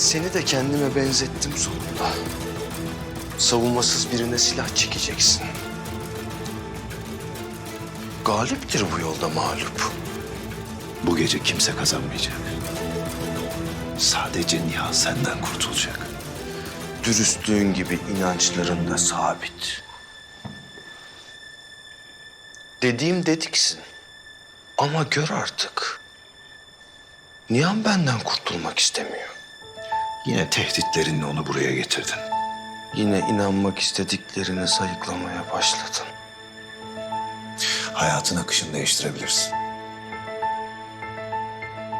Seni de kendime benzettim sonunda. Savunmasız birine silah çekeceksin. Galiptir bu yolda mağlup. Bu gece kimse kazanmayacak. Sadece Nihan senden kurtulacak. Dürüstlüğün gibi inançların da sabit. Dediğim dediksin. Ama gör artık. Nihan benden kurtulmak istemiyor. Yine tehditlerinle onu buraya getirdin. Yine inanmak istediklerini sayıklamaya başladın. Hayatın akışını değiştirebilirsin.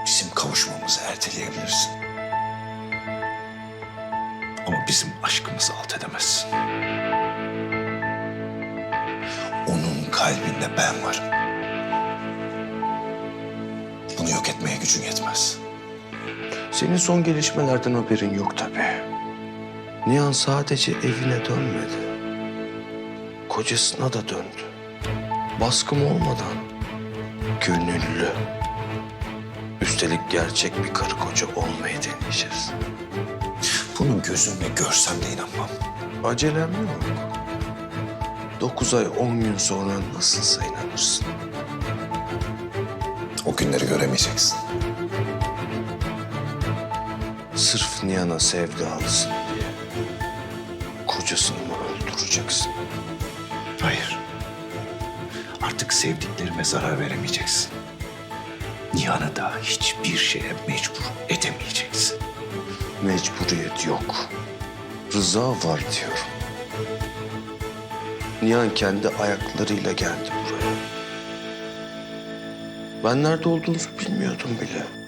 Bizim kavuşmamızı erteleyebilirsin. Ama bizim aşkımızı alt edemezsin. Onun kalbinde ben varım. Bunu yok etmeye gücün yetmez. Senin son gelişmelerden haberin yok tabii. Nihan sadece evine dönmedi. Kocasına da döndü. Baskım olmadan gönüllü. Üstelik gerçek bir karı koca olmayı deneyeceğiz. Bunu gözümle görsem de inanmam. Acelem yok. Dokuz ay on gün sonra nasılsa inanırsın. O günleri göremeyeceksin. Sırf Nihan'a sevdalısın diye kocasını mı öldüreceksin? Hayır. Artık sevdiklerime zarar veremeyeceksin. Nihan'ı da hiçbir şeye mecbur edemeyeceksin. Mecburiyet yok. Rıza var diyorum. Nihan kendi ayaklarıyla geldi buraya. Ben nerede olduğunuzu bilmiyordum bile.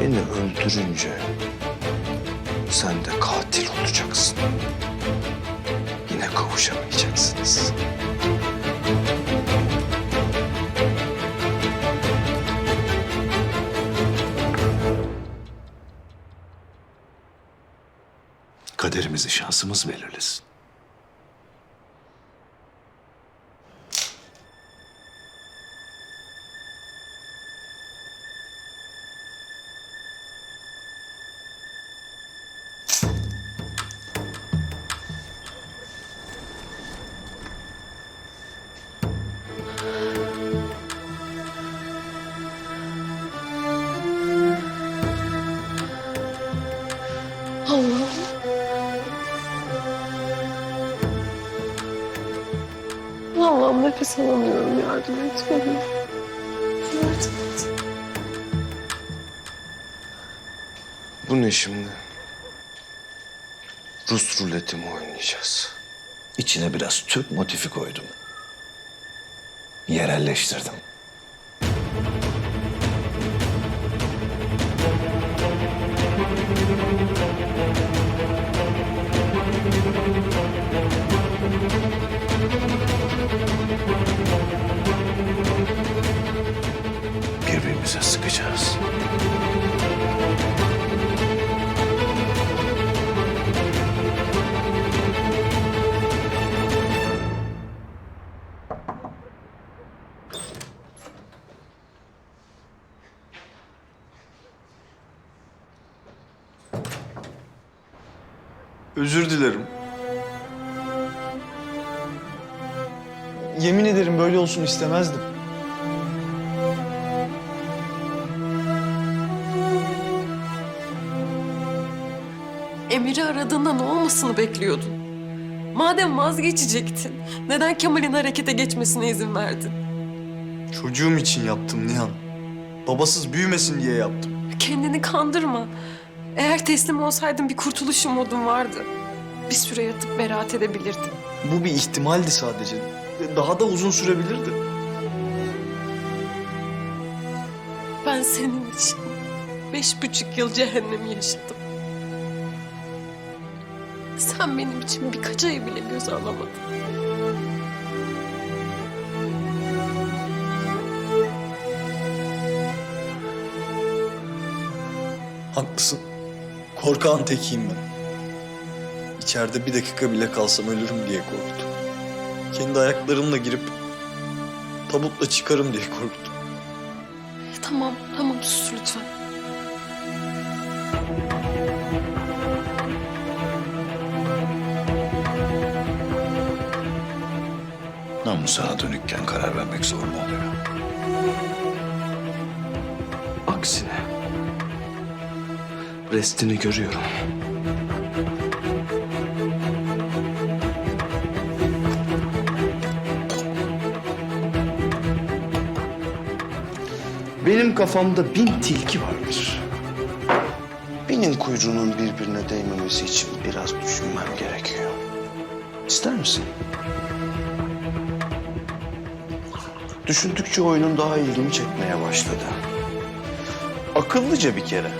Beni öldürünce sen de katil olacaksın. Yine kavuşamayacaksınız. Kaderimizi şansımız belirlesin. Allah'ım. Allah'ım nefes alamıyorum yardım et bana. Yardım et. Bu ne şimdi? Rus ruleti mi oynayacağız? İçine biraz Türk motifi koydum. Yerelleştirdim. Sıkacağız. Özür dilerim. Yemin ederim böyle olsun istemezdim. Aradığında ne olmasını bekliyordun? Madem vazgeçecektin, neden Kemal'in harekete geçmesine izin verdin? Çocuğum için yaptım Nihan. Babasız büyümesin diye yaptım. Kendini kandırma. Eğer teslim olsaydın bir kurtuluş umudun vardı. Bir süre yatıp beraat edebilirdin. Bu bir ihtimaldi sadece. Daha da uzun sürebilirdi. Ben senin için beş buçuk yıl cehennemi yaşadım. Sen benim için birkaç ayı bile göz alamadın. Haklısın. Korkağın tekiyim ben. İçeride bir dakika bile kalsam ölürüm diye korktum. Kendi ayaklarımla girip tabutla çıkarım diye korktum. Tamam, tamam sus lütfen. Namus sana dönükken karar vermek zor mu oluyor? Aksine. Restini görüyorum. Benim kafamda bin tilki vardır. Binin kuyruğunun birbirine değmemesi için biraz düşünmem gerekiyor. İster misin? Düşündükçe oyunun daha ilgimi çekmeye başladı. Akıllıca bir kere.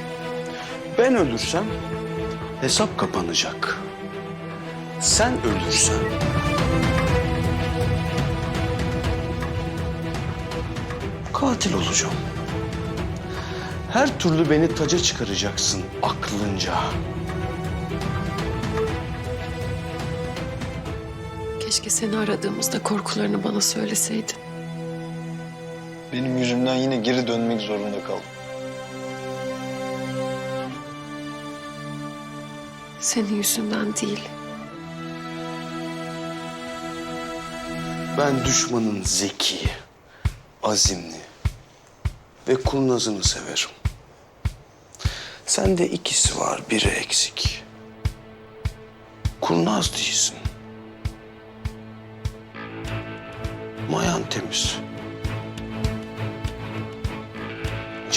Ben ölürsem hesap kapanacak. Sen ölürsen katil olacağım. Her türlü beni taca çıkaracaksın aklınca. Keşke seni aradığımızda korkularını bana söyleseydin. Benim yüzümden yine geri dönmek zorunda kaldım. Senin yüzünden değil. Ben düşmanın zeki, azimli ve kurnazını severim. Sende ikisi var, biri eksik. Kurnaz değilsin. Mayan temiz.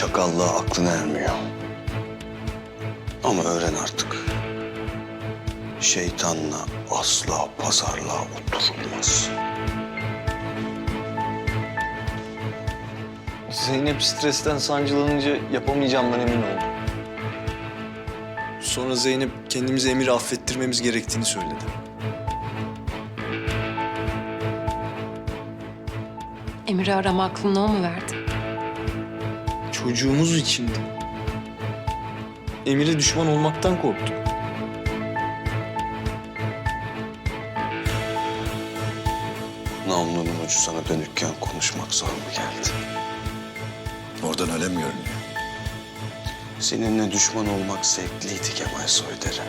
Çakallığa aklın ermiyor. Ama öğren artık. Şeytanla asla pazarlığa oturulmaz. Zeynep stresten sancılanınca yapamayacağımdan emin oldum. Sonra Zeynep kendimize Emir'i affettirmemiz gerektiğini söyledi. Emir'i arama aklına o mu verdi? Çocuğumuz içindi. Emir'e düşman olmaktan korktuk. Namlunun ucu sana dönükken konuşmak zor mu geldi? Oradan öyle mi görünüyor? Seninle düşman olmak zevkliydi Kemal Soyder'e.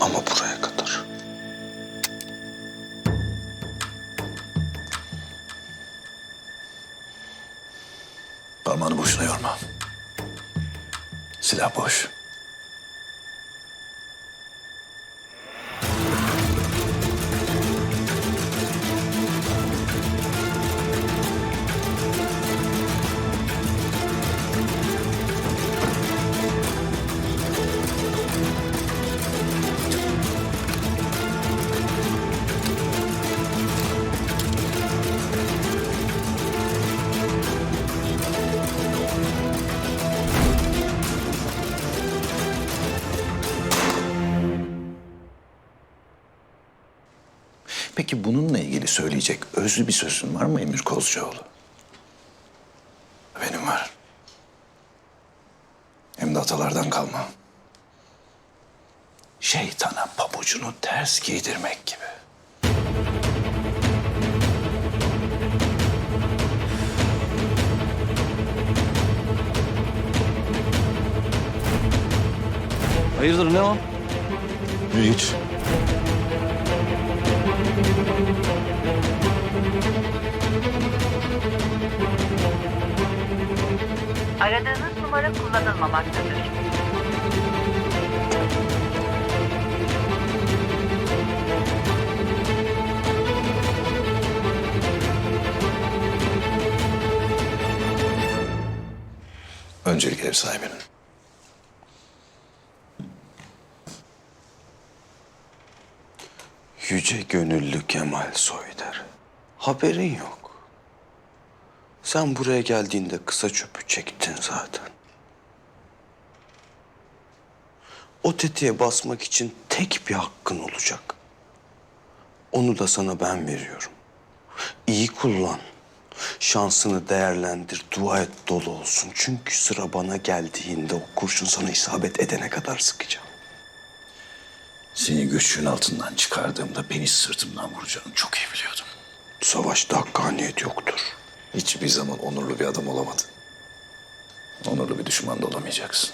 Ama buraya kadar. Silah boş. Peki bununla ilgili söyleyecek özlü bir sözün var mı Emir Kozcuoğlu? Benim var. Hem de atalardan kalma. Şeytana pabucunu ters giydirmek gibi. Hayırdır ne o? Hiç. Aradığınız numara kullanılmamaktadır. Öncelik ev sahibinin. Yüce gönüllü Kemal Soyder. Haberin yok. Sen buraya geldiğinde kısa çöpü çektin zaten. O tetiğe basmak için tek bir hakkın olacak. Onu da sana ben veriyorum. İyi kullan. Şansını değerlendir, dua et dolu olsun. Çünkü sıra bana geldiğinde o kurşun sana isabet edene kadar sıkacağım. Seni güçlüğün altından çıkardığımda beni sırtımdan vuracağını çok iyi biliyordum. Savaşta hakkaniyet yoktur. Hiçbir zaman onurlu bir adam olamadın. Onurlu bir düşman da olamayacaksın.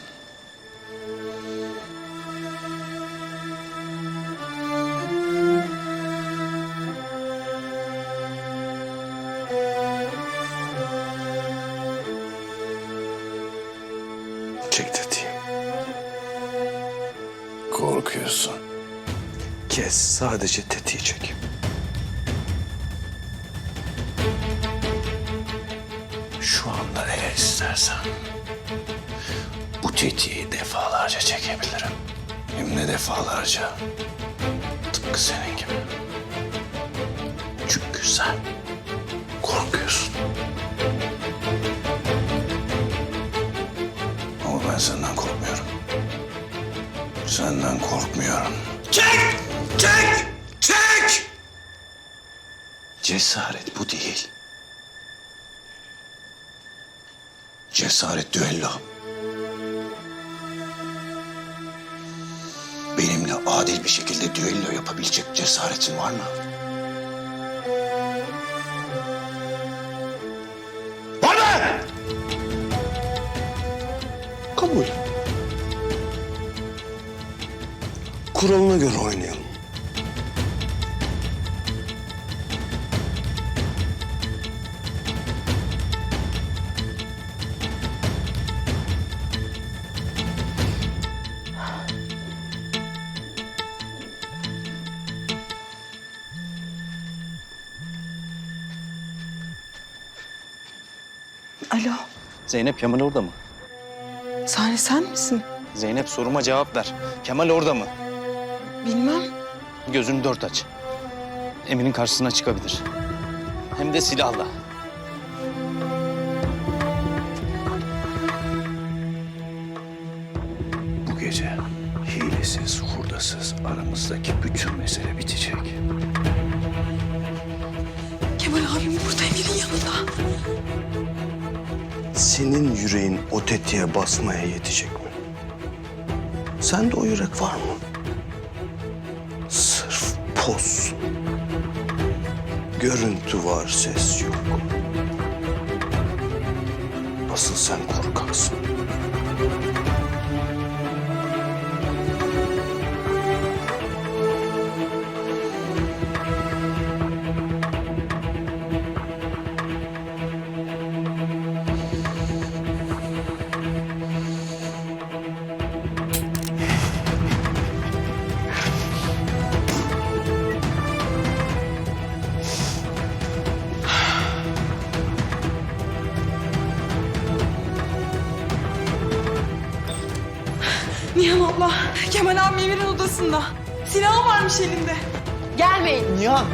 Çek tetiği. Korkuyorsun. Kes, sadece tetiği De defalarca. Tıpkı senin gibi. Çünkü sen korkuyorsun. Ama ben senden korkmuyorum. Senden korkmuyorum. Çek! Çek! Çek! Cesaret bu değil. Cesaret düello. Bir şekilde düello yapabilecek cesaretin var mı? Var mı? Kabul. Kuralına göre oynayalım. Zeynep Kemal orada mı? Sani sen misin? Zeynep soruma cevap ver. Kemal orada mı? Bilmem. Gözünü dört aç. Emin'in karşısına çıkabilir. Hem de silahla. Bu gece hilesiz, hurdasız aramızdaki bütün mesele bitecek. Kemal abim burada Emir'in yanında. Senin yüreğin o tetiğe basmaya yetecek mi? Sende o yürek var mı? Sırf poz. Görüntü var, ses yok. Asıl sen korkaksın. Nihan abla, Kemal abim Emir'in odasında. Silahı varmış elinde. Gelmeyin. Nihan!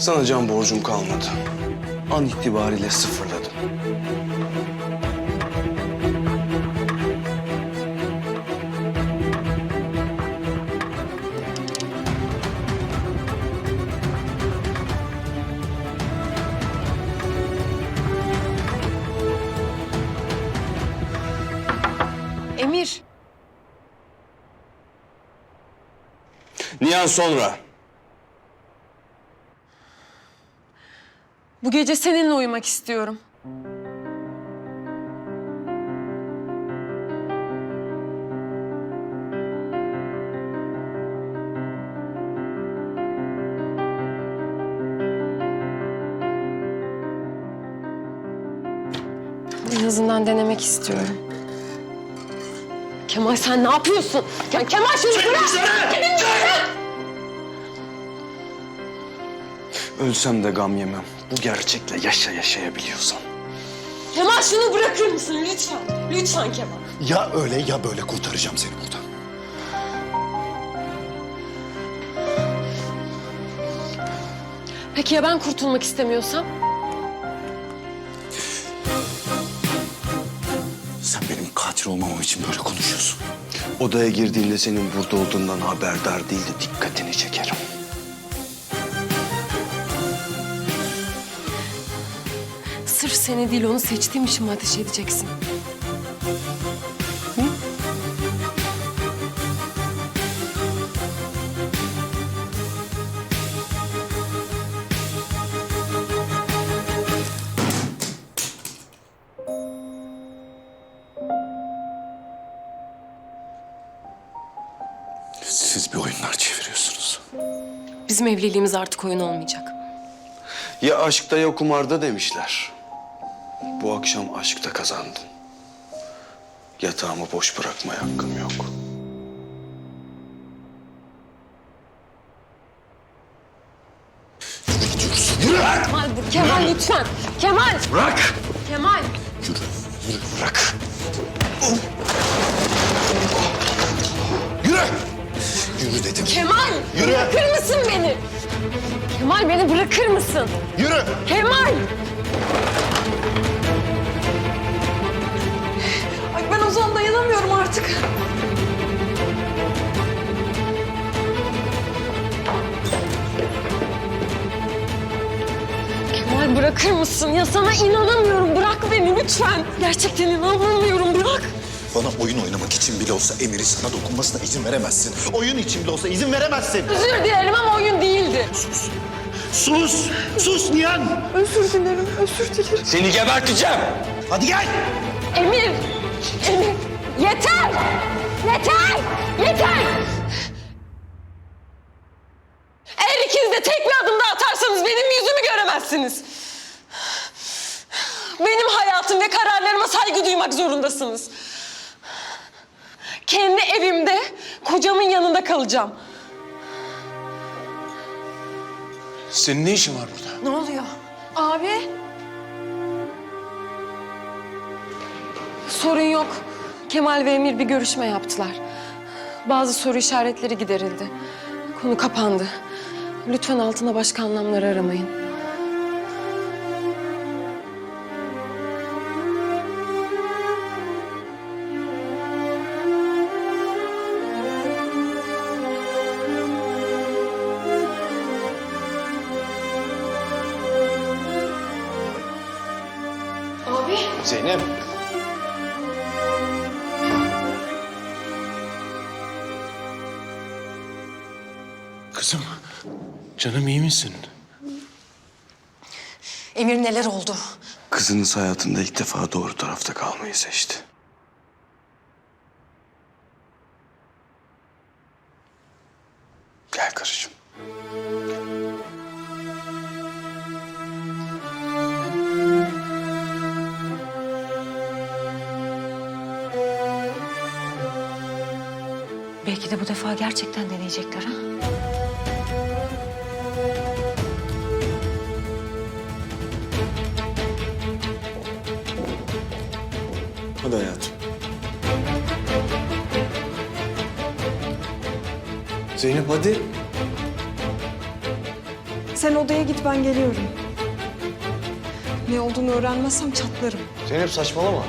Sana can borcum kalmadı. An itibariyle sıfırladım. Emir. Nihan sonra. Bu gece seninle uyumak istiyorum. En azından denemek istiyorum. Kemal sen ne yapıyorsun? Ya Kemal şunu bırak! Çek! Ölsem de gam yemem. Bu gerçekle yaşa yaşayabiliyorsam. Kemal şunu bırakır mısın lütfen? Lütfen Kemal. Ya öyle ya böyle kurtaracağım seni buradan. Peki ya ben kurtulmak istemiyorsam? Sen benim katil olmamam için böyle konuşuyorsun. Odaya girdiğinde senin burada olduğundan haberdar değil de dikkatini çekerim. Sırf seni değil onu seçtiğim için mi ateş edeceksin? Siz bir oyunlar çeviriyorsunuz. Bizim evliliğimiz artık oyun olmayacak. Ya aşkta ya kumarda demişler. Bu akşam aşkta kazandın. Yatağımı boş bırakmaya hakkım yok. Yürü gidiyoruz. Yürü! Kemal, Kemal lütfen. Kemal. Bırak! Kemal. Yürü, yürü, bırak. Yürü! Yürü dedim. Kemal. Yürü. Bırakır mısın beni? Kemal beni bırakır mısın? Yürü! Kemal. Bırakır mısın? Ya sana inanamıyorum. Bırak beni lütfen. Gerçekten inanamıyorum. Bırak. Bana oyun oynamak için bile olsa Emir'in sana dokunmasına izin veremezsin. Oyun için bile olsa izin veremezsin. Özür dilerim ama oyun değildi. Sus! Sus Nihan! Özür dilerim, özür dilerim. Seni geberteceğim. Hadi gel! Emir. Emir. Yeter. Yeter. Yeter. Eğer ikiniz de tek bir adım daha atarsanız benim yüzümü göremezsiniz. Benim hayatım ve kararlarıma duymak zorundasınız. Kendi evimde kocamın yanında kalacağım. Senin ne işin var burada? Ne oluyor? Abi, Sorun yok. Kemal ve Emir bir görüşme yaptılar. Bazı soru işaretleri giderildi. Konu kapandı. Lütfen altına başka anlamlar aramayın. Zeynep. Kızım, canım iyi misin? Emir neler oldu? Kızınız hayatında ilk defa doğru tarafta kalmayı seçti. Gerçekten deneyecekler ha? Hadi hayatım. Zeynep hadi. sen odaya git ben geliyorum. Ne olduğunu öğrenmezsem çatlarım. Zeynep saçmalama.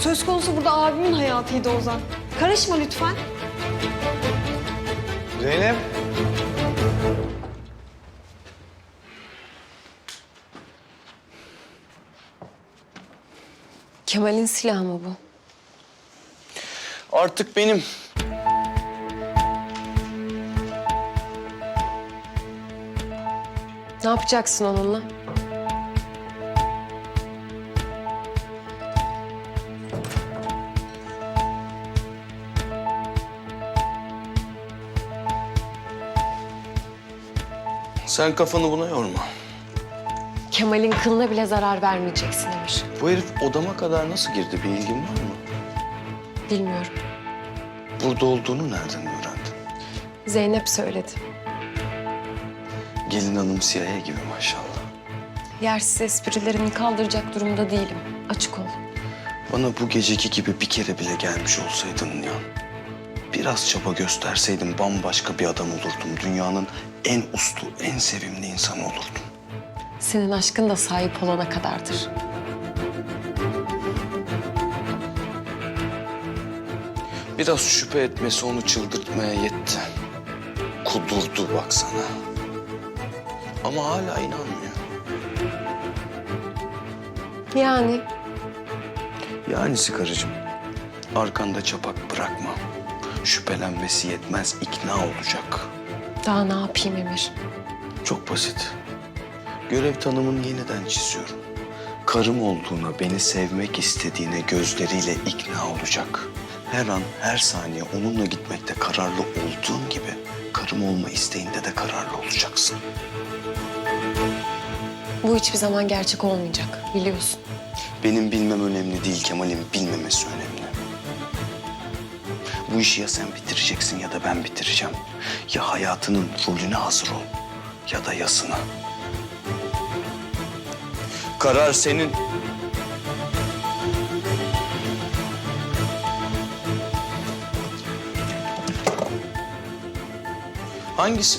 Söz konusu burada abimin hayatıydı Ozan. Karışma lütfen. Zeynep. Kemal'in silahı mı bu? Artık benim. Ne yapacaksın onunla? Sen kafanı buna yorma. Kemal'in kılına bile zarar vermeyeceksin Emir. Bu herif odama kadar nasıl girdi bir ilgin var mı? Bilmiyorum. Burada olduğunu nereden öğrendin? Zeynep söyledi. Gelin hanım CIA gibi maşallah. Yersiz esprilerimi kaldıracak durumda değilim. Açık ol. Bana bu geceki gibi bir kere bile gelmiş olsaydın Nihan. Biraz çaba gösterseydin bambaşka bir adam olurdum. Dünyanın en uslu, en sevimli insanı olurdum. Senin aşkın da sahip olana kadardır. Biraz şüphe etmesi onu çıldırtmaya yetti. Kudurdu baksana. Ama hala inanmıyor. Yani Yani sigaracığım, arkanda çapak bırakma. Şüphelenmesi yetmez, ikna olacak. Daha ne yapayım Emir? Çok basit. Görev tanımını yeniden çiziyorum. Karım olduğuna, beni sevmek istediğine gözleriyle ikna olacak. Her an, her saniye onunla gitmekte kararlı olduğun gibi... ...karım olma isteğinde de kararlı olacaksın. Bu hiçbir zaman gerçek olmayacak biliyorsun. Benim bilmem önemli değil, Kemal'in bilmemesi önemli. Bu işi ya sen bitireceksin ya da ben bitireceğim. Ya hayatının rolüne hazır ol ya da yasına. Karar senin. Hangisi?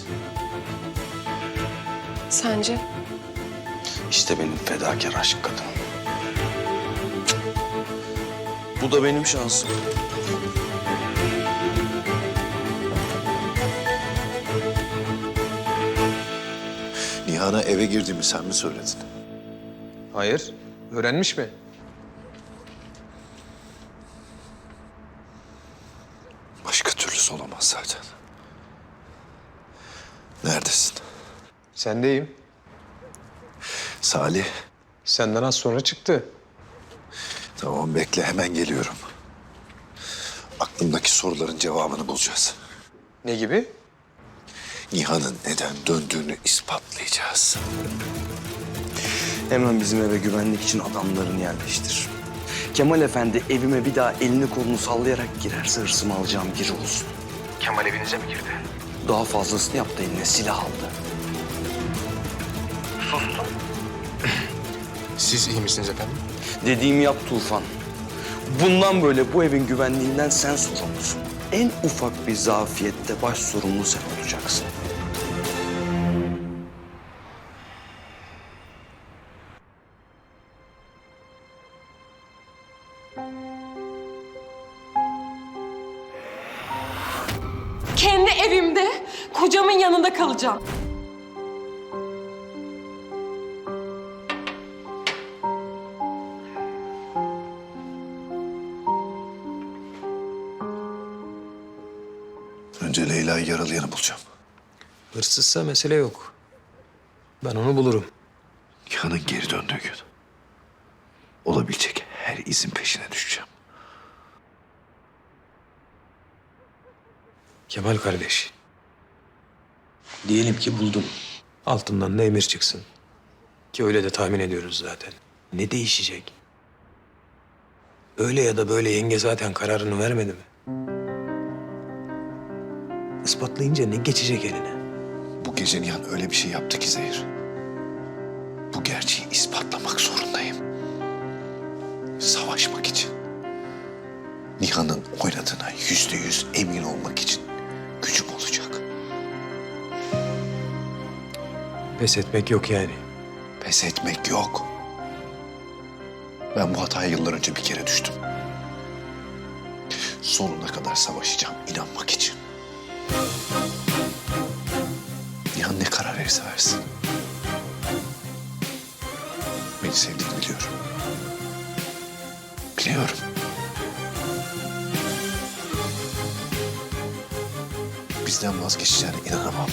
Sence? İşte benim fedakar aşk kadınım. Bu da benim şansım. Nihan'a eve girdiğimi sen mi söyledin? Hayır. Öğrenmiş mi? Başka türlüsü olamaz zaten. Neredesin? Sendeyim. Salih. Senden az sonra çıktı. Tamam bekle hemen geliyorum. Aklımdaki soruların cevabını bulacağız. Ne gibi? Nihan'ın neden döndüğünü ispatlayacağız. Hemen bizim eve güvenlik için adamlarını yerleştir. Kemal Efendi evime bir daha elini kolunu sallayarak girerse hırsımı alacağım biri olsun. Kemal evinize mi girdi? Daha fazlasını yaptı eline silah aldı. Siz iyi misiniz efendim? Dediğimi yap Tufan. Bundan böyle bu evin güvenliğinden sen sorumlusun. En ufak bir zafiyette baş sorumlu sen olacaksın. Yanında kalacağım. Önce Leyla'yı yaralayanı bulacağım. Hırsızsa mesele yok. Ben onu bulurum. Nihan'ın geri döndüğü gün. Olabilecek her izin peşine düşeceğim. Kemal kardeş. Diyelim ki buldum. Altından da emir çıksın. Ki öyle de tahmin ediyoruz zaten. Ne değişecek? Öyle ya da böyle yenge zaten kararını vermedi mi? Ispatlayınca ne geçecek eline? Bu gece Nihan öyle bir şey yaptı ki Zehir. Bu gerçeği ispatlamak zorundayım. Savaşmak için. Nihan'ın oynadığına yüzde yüz emin olmak için Pes etmek yok yani. Pes etmek yok. Ben bu hataya yıllar önce bir kere düştüm. Sonuna kadar savaşacağım inanmak için. Nihan ne karar verirse versin. Beni sevdiğini biliyorum. Biliyorum. Bizden vazgeçeceğine inanamam.